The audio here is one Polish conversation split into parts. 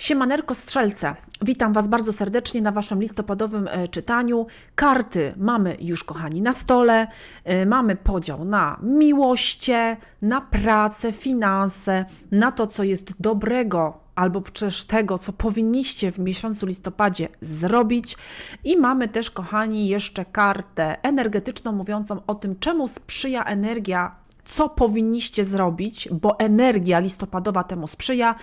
Siemanerko Strzelce, witam Was bardzo serdecznie na Waszym listopadowym e, czytaniu. Karty mamy już, kochani, na stole. E, Mamy podział na miłoście, na pracę, finanse, na to, co jest dobrego albo przecież tego, co powinniście w miesiącu listopadzie zrobić. I mamy też, kochani, jeszcze kartę energetyczną mówiącą o tym, czemu sprzyja energia co powinniście zrobić, bo energia listopadowa temu sprzyja,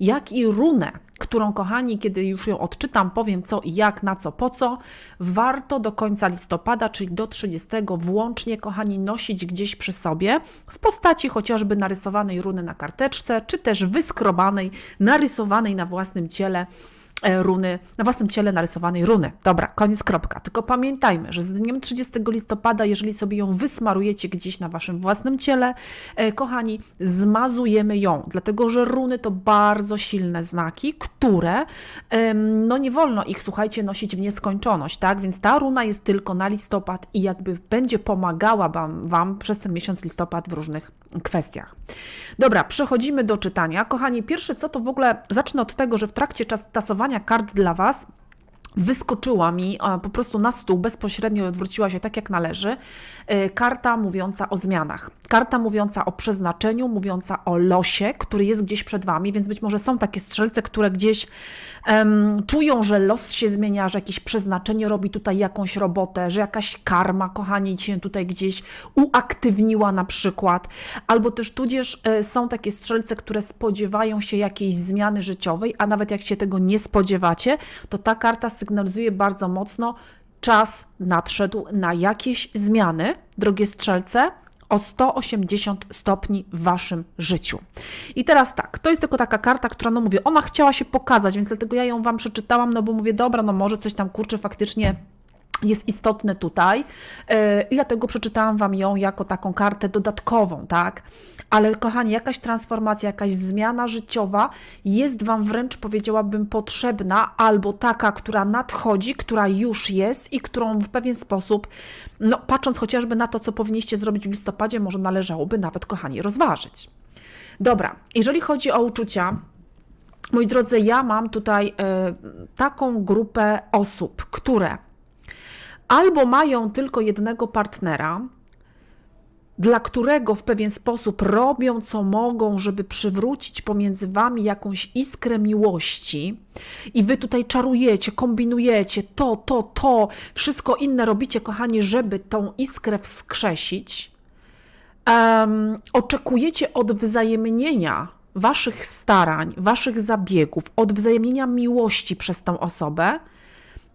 jak i runę, którą, kochani, kiedy już ją odczytam, powiem co i jak, na co, po co, warto do końca listopada, czyli do 30 włącznie, kochani, nosić gdzieś przy sobie w postaci chociażby narysowanej runy na karteczce, czy też wyskrobanej, narysowanej na własnym ciele runy, na własnym ciele narysowanej runy. Dobra, koniec, kropka. Tylko pamiętajmy, że z dniem 30 listopada, jeżeli sobie ją wysmarujecie gdzieś na waszym własnym ciele, e, kochani, zmazujemy ją, dlatego że runy to bardzo silne znaki, które, no nie wolno ich, słuchajcie, nosić w nieskończoność, tak? Więc ta runa jest tylko na listopad i jakby będzie pomagała wam, wam przez ten miesiąc listopad w różnych kwestiach. Dobra, przechodzimy do czytania. Kochani, pierwsze co to w ogóle, zacznę od tego, że w trakcie tasowania kart dla Was wyskoczyła mi po prostu na stół, bezpośrednio odwróciła się tak jak należy, e, karta mówiąca o zmianach. Karta mówiąca o przeznaczeniu, mówiąca o losie, który jest gdzieś przed Wami, więc być może są takie strzelce, które gdzieś em, czują, że los się zmienia, że jakieś przeznaczenie robi tutaj jakąś robotę, że jakaś karma, kochani, się tutaj gdzieś uaktywniła na przykład, albo też tudzież e, są takie strzelce, które spodziewają się jakiejś zmiany życiowej, a nawet jak się tego nie spodziewacie, to ta karta sygnalizuje bardzo mocno, czas nadszedł na jakieś zmiany, drogie strzelce, o 180 stopni w waszym życiu. I teraz tak, to jest tylko taka karta, która, no mówię, ona chciała się pokazać, więc dlatego ja ją wam przeczytałam, no bo mówię, dobra, no może coś tam kurczę faktycznie jest istotne tutaj yy, i dlatego przeczytałam Wam ją jako taką kartę dodatkową, tak? Ale kochani, jakaś transformacja, jakaś zmiana życiowa jest Wam wręcz powiedziałabym potrzebna, albo taka, która nadchodzi, która już jest i którą w pewien sposób, no patrząc chociażby na to, co powinniście zrobić w listopadzie, może należałoby nawet, kochani, rozważyć. Dobra, jeżeli chodzi o uczucia, moi drodzy, ja mam tutaj e, taką grupę osób, które albo mają tylko jednego partnera, dla którego w pewien sposób robią co mogą, żeby przywrócić pomiędzy wami jakąś iskrę miłości, i wy tutaj czarujecie, kombinujecie to, to, to, wszystko inne robicie, kochani, żeby tą iskrę wskrzesić. Em, oczekujecie odwzajemnienia waszych starań, waszych zabiegów, odwzajemnienia miłości przez tą osobę,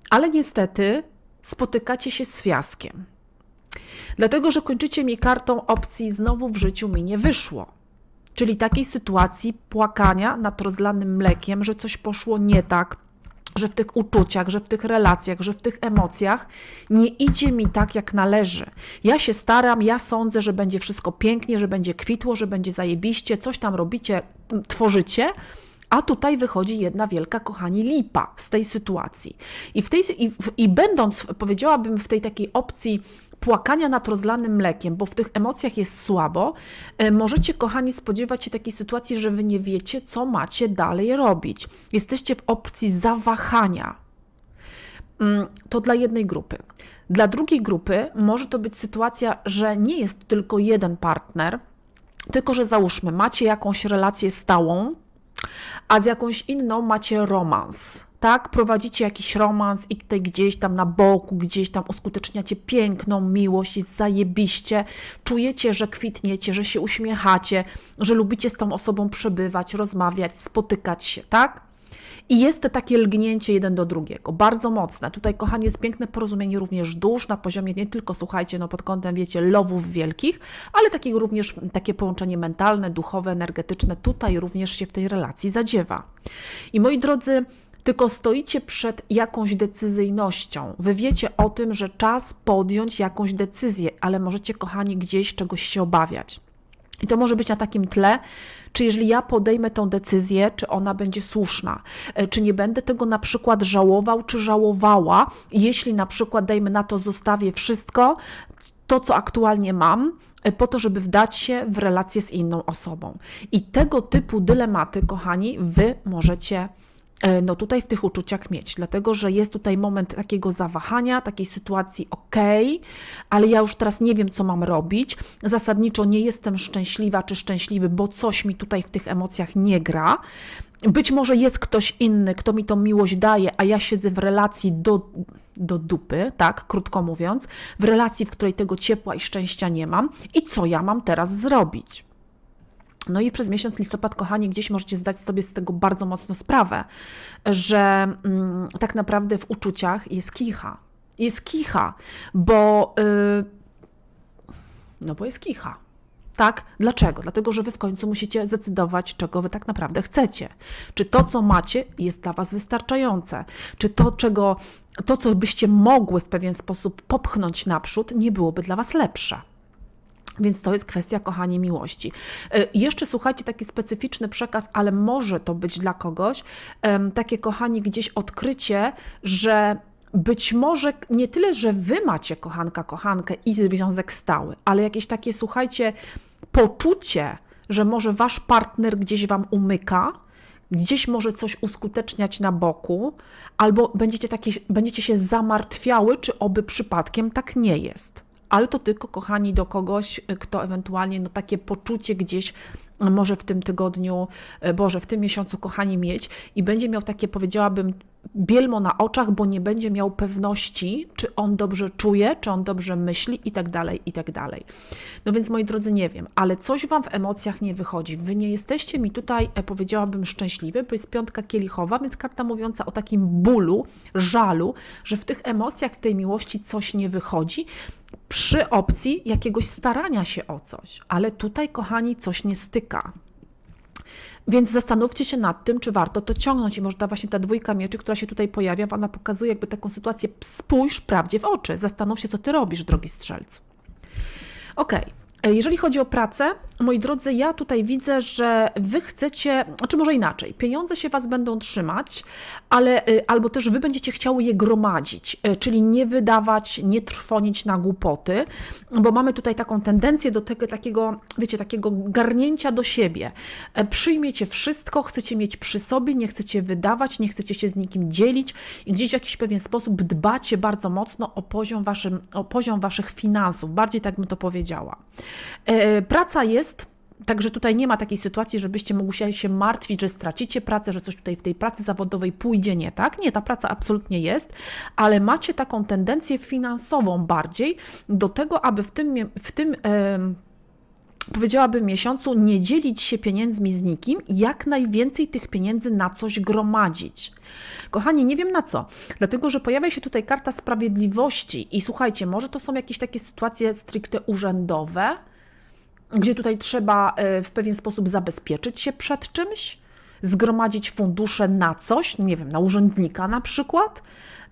ale niestety spotykacie się z fiaskiem. Dlatego, że kończycie mi kartą opcji znowu w życiu mi nie wyszło. Czyli takiej sytuacji płakania nad rozlanym mlekiem, że coś poszło nie tak, że w tych uczuciach, że w tych relacjach, że w tych emocjach nie idzie mi tak, jak należy. Ja się staram, ja sądzę, że będzie wszystko pięknie, że będzie kwitło, że będzie zajebiście, coś tam robicie, tworzycie, a tutaj wychodzi jedna wielka, kochani, lipa z tej sytuacji. I, w tej, i, i będąc, powiedziałabym, w tej takiej opcji płakania nad rozlanym mlekiem, bo w tych emocjach jest słabo, e, możecie, kochani, spodziewać się takiej sytuacji, że wy nie wiecie, co macie dalej robić. Jesteście w opcji zawahania. Mm, To dla jednej grupy. Dla drugiej grupy może to być sytuacja, że nie jest tylko jeden partner, tylko że załóżmy, macie jakąś relację stałą, a z jakąś inną macie romans. Tak, prowadzicie jakiś romans i tutaj gdzieś tam na boku, gdzieś tam uskuteczniacie piękną miłość, jest zajebiście, czujecie, że kwitniecie, że się uśmiechacie, że lubicie z tą osobą przebywać, rozmawiać, spotykać się, tak? I jest takie lgnięcie jeden do drugiego, bardzo mocne. Tutaj, kochani, jest piękne porozumienie również dusz na poziomie nie tylko, słuchajcie, no pod kątem, wiecie, lowów wielkich, ale takiego również takie połączenie mentalne, duchowe, energetyczne tutaj również się w tej relacji zadziewa. I moi drodzy, tylko stoicie przed jakąś decyzyjnością. Wy wiecie o tym, że czas podjąć jakąś decyzję, ale możecie, kochani, gdzieś czegoś się obawiać. I to może być na takim tle, czy jeżeli ja podejmę tą decyzję, czy ona będzie słuszna, E, czy nie będę tego na przykład żałował, czy żałowała, jeśli na przykład, dajmy na to, zostawię wszystko, to, co aktualnie mam, e, po to, żeby wdać się w relację z inną osobą. I tego typu dylematy, kochani, wy możecie no tutaj w tych uczuciach mieć, dlatego że jest tutaj moment takiego zawahania, takiej sytuacji ok, ale ja już teraz nie wiem, co mam robić. Zasadniczo nie jestem szczęśliwa czy szczęśliwy, bo coś mi tutaj w tych emocjach nie gra. Być może jest ktoś inny, kto mi tą miłość daje, a ja siedzę w relacji do, do dupy, tak, krótko mówiąc, w relacji, w której tego ciepła i szczęścia nie mam. I co ja mam teraz zrobić? No i przez miesiąc listopad, kochani, gdzieś możecie zdać sobie z tego bardzo mocno sprawę, że mm, tak naprawdę w uczuciach jest kicha. Jest kicha, bo. Yy, no bo jest kicha. Tak? Dlaczego? Dlatego, że wy w końcu musicie zdecydować, czego wy tak naprawdę chcecie. Czy to, co macie, jest dla was wystarczające? Czy to, czego, to, co byście mogły w pewien sposób popchnąć naprzód, nie byłoby dla was lepsze? Więc to jest kwestia, kochanie, miłości. E, jeszcze słuchajcie, taki specyficzny przekaz, ale może to być dla kogoś, takie, kochani, gdzieś odkrycie, że być może nie tyle, że wy macie kochanka, kochankę i związek stały, ale jakieś takie, słuchajcie, poczucie, że może wasz partner gdzieś wam umyka, gdzieś może coś uskuteczniać na boku, albo będziecie, takie, będziecie się zamartwiały, czy oby przypadkiem tak nie jest ale to tylko, kochani, do kogoś, kto ewentualnie no, takie poczucie gdzieś może w tym tygodniu, e, Boże, w tym miesiącu, kochani, mieć i będzie miał takie, powiedziałabym, bielmo na oczach, bo nie będzie miał pewności, czy on dobrze czuje, czy on dobrze myśli i tak dalej, i tak dalej. No więc, moi drodzy, nie wiem, ale coś Wam w emocjach nie wychodzi. Wy nie jesteście mi tutaj, e, powiedziałabym, szczęśliwy, bo jest piątka kielichowa, więc karta mówiąca o takim bólu, żalu, że w tych emocjach, w tej miłości coś nie wychodzi, przy opcji jakiegoś starania się o coś. Ale tutaj, kochani, coś nie styka. Więc zastanówcie się nad tym, czy warto to ciągnąć. I może ta właśnie ta dwójka mieczy, która się tutaj pojawia, ona pokazuje jakby taką sytuację. Spójrz prawdzie w oczy. Zastanów się, co ty robisz, drogi strzelcu. Okej. Okay. E, jeżeli chodzi o pracę, moi drodzy, ja tutaj widzę, że wy chcecie, czy może inaczej, pieniądze się was będą trzymać, ale e, albo też wy będziecie chciały je gromadzić, e, czyli nie wydawać, nie trwonić na głupoty, bo mamy tutaj taką tendencję do tego takiego, wiecie, takiego garnięcia do siebie. Przyjmiecie wszystko, chcecie mieć przy sobie, nie chcecie wydawać, nie chcecie się z nikim dzielić i gdzieś w jakiś pewien sposób dbacie bardzo mocno o poziom, waszym, o poziom waszych finansów, bardziej tak bym to powiedziała. E, praca jest, Także tutaj nie ma takiej sytuacji, żebyście mogli się martwić, że stracicie pracę, że coś tutaj w tej pracy zawodowej pójdzie nie tak. Nie, ta praca absolutnie jest, ale macie taką tendencję finansową bardziej do tego, aby w tym, w tym powiedziałabym miesiącu, nie dzielić się pieniędzmi z nikim i jak najwięcej tych pieniędzy na coś gromadzić. Kochani, nie wiem na co, dlatego że pojawia się tutaj karta sprawiedliwości i słuchajcie, może to są jakieś takie sytuacje stricte urzędowe, gdzie tutaj trzeba e, w pewien sposób zabezpieczyć się przed czymś, zgromadzić fundusze na coś, nie wiem, na urzędnika na przykład,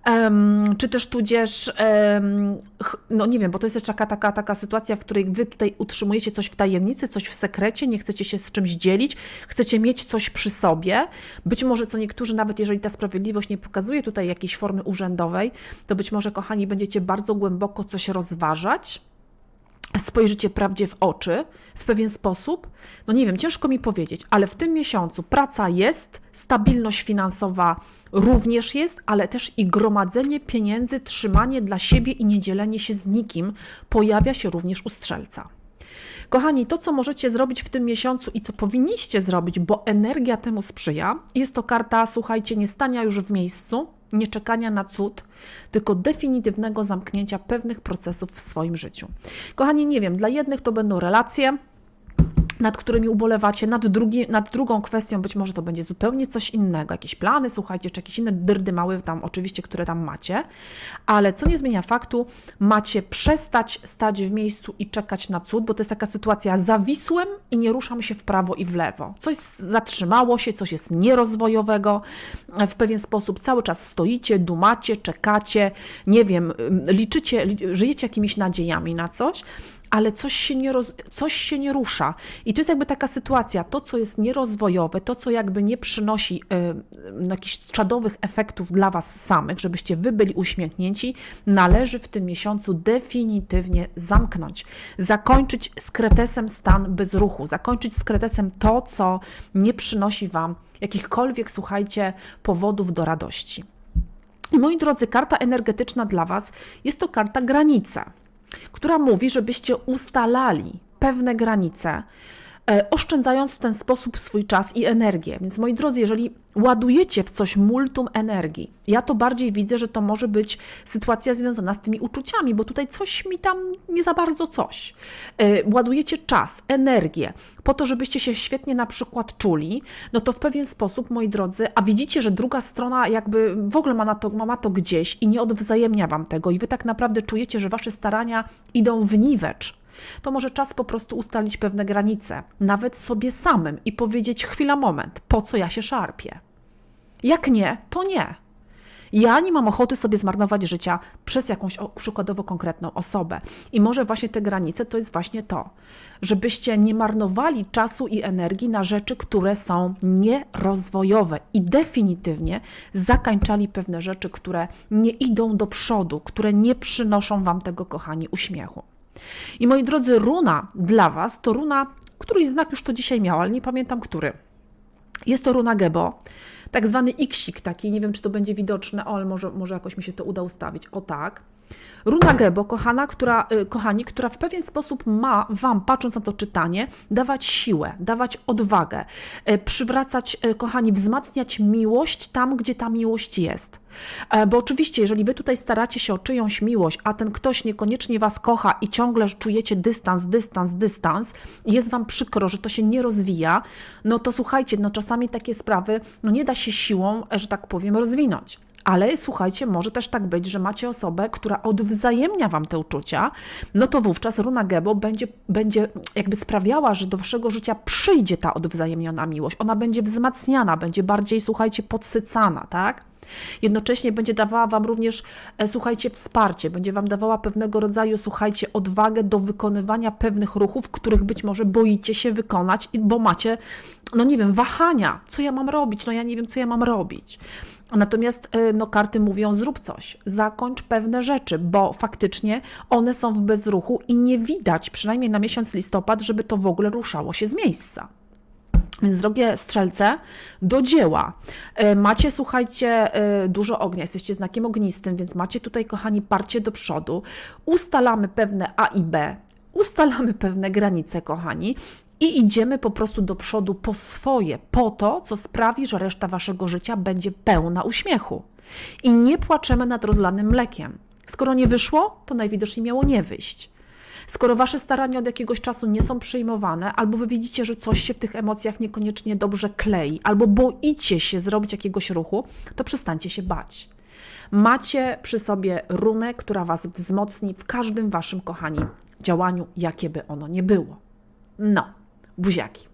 Um, czy też tudzież, um, no nie wiem, bo to jest taka, taka, taka sytuacja, w której wy tutaj utrzymujecie coś w tajemnicy, coś w sekrecie, nie chcecie się z czymś dzielić, chcecie mieć coś przy sobie. Być może co niektórzy, nawet jeżeli ta sprawiedliwość nie pokazuje tutaj jakiejś formy urzędowej, to być może, kochani, będziecie bardzo głęboko coś rozważać spojrzycie prawdzie w oczy w pewien sposób? No nie wiem, ciężko mi powiedzieć, ale w tym miesiącu praca jest, stabilność finansowa również jest, ale też i gromadzenie pieniędzy, trzymanie dla siebie i nie dzielenie się z nikim pojawia się również u strzelca. Kochani, to co możecie zrobić w tym miesiącu i co powinniście zrobić, bo energia temu sprzyja, jest to karta, słuchajcie, nie stania już w miejscu, nie czekania na cud, tylko definitywnego zamknięcia pewnych procesów w swoim życiu. Kochani, nie wiem, dla jednych to będą relacje, nad którymi ubolewacie, nad, drugi, nad drugą kwestią być może to będzie zupełnie coś innego, jakieś plany, słuchajcie, czy jakieś inne dyrdy małe tam oczywiście, które tam macie, ale co nie zmienia faktu, macie przestać stać w miejscu i czekać na cud, bo to jest taka sytuacja, zawisłem i nie ruszam się w prawo i w lewo. Coś zatrzymało się, coś jest nierozwojowego, w pewien sposób cały czas stoicie, dumacie, czekacie, nie wiem, liczycie, żyjecie jakimiś nadziejami na coś, ale coś się, nie roz, coś się nie rusza. I to jest jakby taka sytuacja, to co jest nierozwojowe, to co jakby nie przynosi y, jakichś czadowych efektów dla Was samych, żebyście Wy byli uśmiechnięci, należy w tym miesiącu definitywnie zamknąć. Zakończyć z kretesem stan bezruchu, zakończyć z kretesem to, co nie przynosi Wam jakichkolwiek, słuchajcie, powodów do radości. I moi drodzy, karta energetyczna dla Was jest to karta granica, która mówi, żebyście ustalali pewne granice, oszczędzając w ten sposób swój czas i energię. Więc moi drodzy, jeżeli ładujecie w coś multum energii, ja to bardziej widzę, że to może być sytuacja związana z tymi uczuciami, bo tutaj coś mi tam nie za bardzo coś. E, ładujecie czas, energię, po to, żebyście się świetnie na przykład czuli, no to w pewien sposób, moi drodzy, a widzicie, że druga strona jakby w ogóle ma, na to, ma to gdzieś i nie odwzajemnia wam tego i wy tak naprawdę czujecie, że wasze starania idą w niwecz, to może czas po prostu ustalić pewne granice, nawet sobie samym i powiedzieć: chwila, moment, po co ja się szarpię? Jak nie, to nie. Ja nie mam ochoty sobie zmarnować życia przez jakąś przykładowo konkretną osobę. I może właśnie te granice to jest właśnie to, żebyście nie marnowali czasu i energii na rzeczy, które są nierozwojowe i definitywnie zakańczali pewne rzeczy, które nie idą do przodu, które nie przynoszą Wam tego, kochani, uśmiechu. I moi drodzy, runa dla Was to runa, któryś znak już to dzisiaj miał, ale nie pamiętam który. Jest to runa Gebo, tak zwany iksik taki, nie wiem czy to będzie widoczne, o, ale może, może jakoś mi się to uda ustawić. O tak. Runa Gebo, kochana, która, y, kochani, która w pewien sposób ma Wam, patrząc na to czytanie, dawać siłę, dawać odwagę, y, przywracać, y, kochani, wzmacniać miłość tam, gdzie ta miłość jest. E, bo oczywiście, jeżeli Wy tutaj staracie się o czyjąś miłość, a ten ktoś niekoniecznie Was kocha i ciągle czujecie dystans, dystans, dystans, jest Wam przykro, że to się nie rozwija, no to słuchajcie, no czasami takie sprawy, no nie da się siłą, że tak powiem, rozwinąć. Ale słuchajcie, może też tak być, że macie osobę, która odwzajemnia wam te uczucia, no to wówczas runa Gebo będzie, będzie jakby sprawiała, że do waszego życia przyjdzie ta odwzajemniona miłość. Ona będzie wzmacniana, będzie bardziej, słuchajcie, podsycana, tak? Jednocześnie będzie dawała Wam również, e, słuchajcie, wsparcie, będzie Wam dawała pewnego rodzaju, słuchajcie, odwagę do wykonywania pewnych ruchów, których być może boicie się wykonać, bo macie, no nie wiem, wahania. Co ja mam robić? No ja nie wiem, co ja mam robić. Natomiast e, no, karty mówią: zrób coś, zakończ pewne rzeczy, bo faktycznie one są w bezruchu i nie widać, przynajmniej na miesiąc listopad, żeby to w ogóle ruszało się z miejsca. Więc drogie strzelce, do dzieła. E, macie, słuchajcie, e, dużo ognia, jesteście znakiem ognistym, więc macie tutaj, kochani, parcie do przodu. Ustalamy pewne A i B, ustalamy pewne granice, kochani, i idziemy po prostu do przodu po swoje, po to, co sprawi, że reszta waszego życia będzie pełna uśmiechu. I nie płaczemy nad rozlanym mlekiem. Skoro nie wyszło, to najwidoczniej miało nie wyjść. Skoro wasze starania od jakiegoś czasu nie są przyjmowane, albo wy widzicie, że coś się w tych emocjach niekoniecznie dobrze klei, albo boicie się zrobić jakiegoś ruchu, to przestańcie się bać. Macie przy sobie runę, która was wzmocni w każdym waszym, kochani, działaniu, jakie by ono nie było. No, buziaki.